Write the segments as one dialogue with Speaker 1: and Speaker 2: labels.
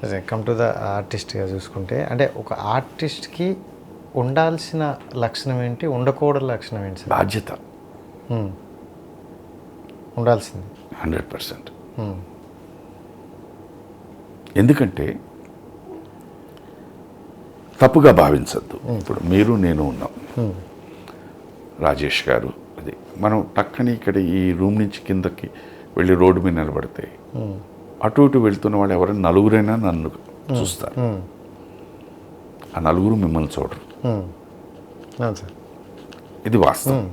Speaker 1: Come to the ఆర్టిస్ట్గా చూసుకుంటే అంటే ఒక ఆర్టిస్ట్కి ఉండాల్సిన లక్షణం ఏంటి? ఉండకూడని లక్షణం ఏంటి సార్?
Speaker 2: బాధ్యత.
Speaker 1: ఉండాల్సింది.
Speaker 2: Hundred percent. ఎందుకంటే తప్పుగా భావించద్దు. ఇప్పుడు మీరు నేను ఉన్నాం. రాజేష్ గారు అది. మనం టక్కని ఇక్కడ ఈ రూమ్ నుంచి కిందకి వెళ్ళి రోడ్డు మీద నిలబడితే. అటు ఇటు వెళ్తున్న వాళ్ళు ఎవరైనా నలుగురైనా నన్ను చూస్తారు. ఆ నలుగురు మిమ్మల్ని చూడరు. ఇది వాస్తవం.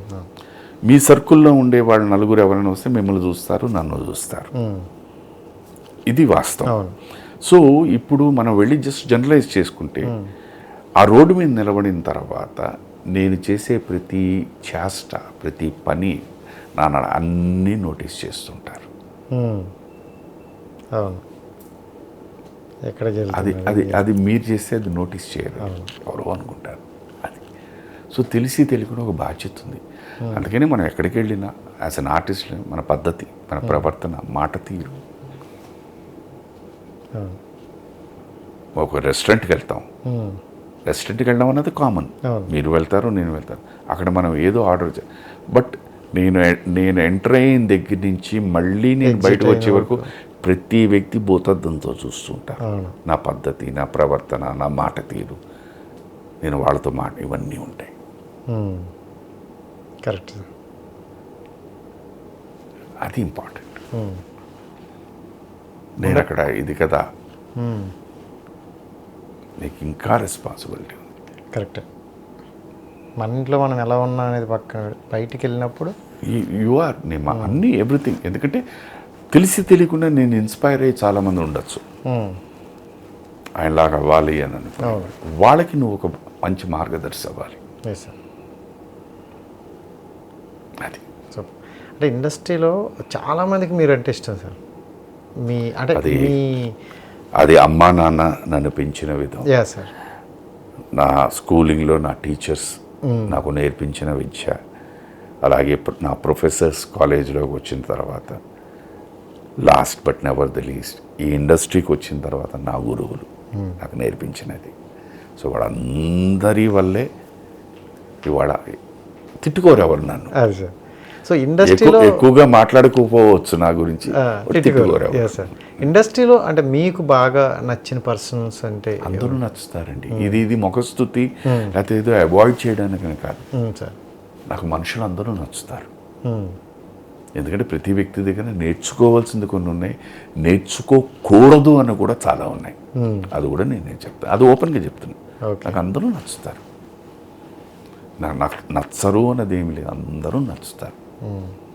Speaker 2: మీ సర్కిల్లో ఉండే వాళ్ళు నలుగురు ఎవరైనా వస్తే మిమ్మల్ని చూస్తారు నన్ను చూస్తారు. ఇది వాస్తవం. సో ఇప్పుడు మనం వెళ్ళి జస్ట్ జనరలైజ్ చేసుకుంటే ఆ రోడ్డు మీద నిలబడిన తర్వాత నేను చేసే ప్రతి చేష్ట ప్రతి పని నాన్న అన్నీ నోటీస్ చేస్తుంటారు.
Speaker 1: అవును. ఎక్కడ
Speaker 2: అది అది అది మీరు చేస్తే అది నోటీస్ చేయరు. ఎవరో అనుకుంటారు. అది. సో తెలిసి తెలియకుండా ఒక బాధ్యత ఉంది. అందుకని మనం ఎక్కడికి వెళ్ళినా యాజ్ అన్ ఆర్టిస్ట్ మన పద్ధతి మన ప్రవర్తన మాట తీరు. ఒక రెస్టారెంట్కి వెళ్తాం. రెస్టారెంట్కి వెళ్ళడం అన్నది కామన్. మీరు వెళ్తారు నేను వెళ్తాను. అక్కడ మనం ఏదో ఆర్డర్ బట్ నేను నేను ఎంటర్ అయిన దగ్గర నుంచి మళ్ళీ నేను బయటకు వచ్చే వరకు. ప్రతి వ్యక్తి భూతద్దంతో చూస్తుంటారు
Speaker 1: అవును.
Speaker 2: నా పద్ధతి నా ప్రవర్తన నా మాట తీరు. నేను వాళ్ళతో మాట ఇవన్నీ ఉంటాయి.
Speaker 1: కరెక్ట్
Speaker 2: అది ఇంపార్టెంట్. నేను అక్కడ ఇది కదా. నీకు ఇంకా రెస్పాన్సిబిలిటీ ఉంది.
Speaker 1: కరెక్ట్ మన ఇంట్లో మనం ఎలా ఉన్నా అనేది పక్కన బయటికి వెళ్ళినప్పుడు
Speaker 2: యు ఆర్ నేను మా- అన్నీ ఎవ్రీథింగ్. ఎందుకంటే తెలిసి తెలియకుండా నేను ఇన్స్పైర్ అయ్యి చాలామంది ఉండొచ్చు. ఆయనలాగా అవ్వాలి అని అనుకో.
Speaker 1: అవును.
Speaker 2: వాళ్ళకి నువ్వు ఒక మంచి మార్గదర్శి అవ్వాలి. అది.
Speaker 1: అంటే ఇండస్ట్రీలో చాలామందికి మీరు అంటే ఇష్టం సార్ మీ అంటే
Speaker 2: అది- అది అమ్మా నాన్న నన్ను పెంచిన విధం. నా స్కూలింగ్లో నా టీచర్స్ నాకు నేర్పించిన విద్య. అలాగే నా ప్రొఫెసర్స్ కాలేజీలోకి వచ్చిన తర్వాత last but never the least ఈ ఇండస్ట్రీకి వచ్చిన తర్వాత నా గురువులు నాకు నేర్పించినది. సో వాళ్ళందరి వల్లే ఇవాళ తిట్టుకోరు ఎవరు నన్ను.
Speaker 1: సో ఇండస్ట్రీలో
Speaker 2: ఎక్కువగా మాట్లాడుకోపోవచ్చు నా గురించి.
Speaker 1: ఇండస్ట్రీలో అంటే మీకు బాగా నచ్చిన పర్సన్స్ అంటే
Speaker 2: అందరూ నచ్చుతారండి. ఇది ఇది ముఖస్థుతి లేకపోతే ఏదో అవాయిడ్ చేయడానికి కాదు.
Speaker 1: Hmm, సార్
Speaker 2: నాకు మనుషులు అందరూ నచ్చుతారు.
Speaker 1: Hmm.
Speaker 2: ఎందుకంటే ప్రతి వ్యక్తి దగ్గర నేర్చుకోవాల్సింది కొన్ని ఉన్నాయి. నేర్చుకోకూడదు అని కూడా చాలా ఉన్నాయి.
Speaker 1: Hmm.
Speaker 2: అది కూడా నేను నేను చెప్తాను అది ఓపెన్గా చెప్తున్నాను నాకు అందరూ నచ్చుతారు. నాకు నాకు నచ్చరు అన్నది ఏమి లేదు. అందరూ నచ్చుతారు.
Speaker 1: 음.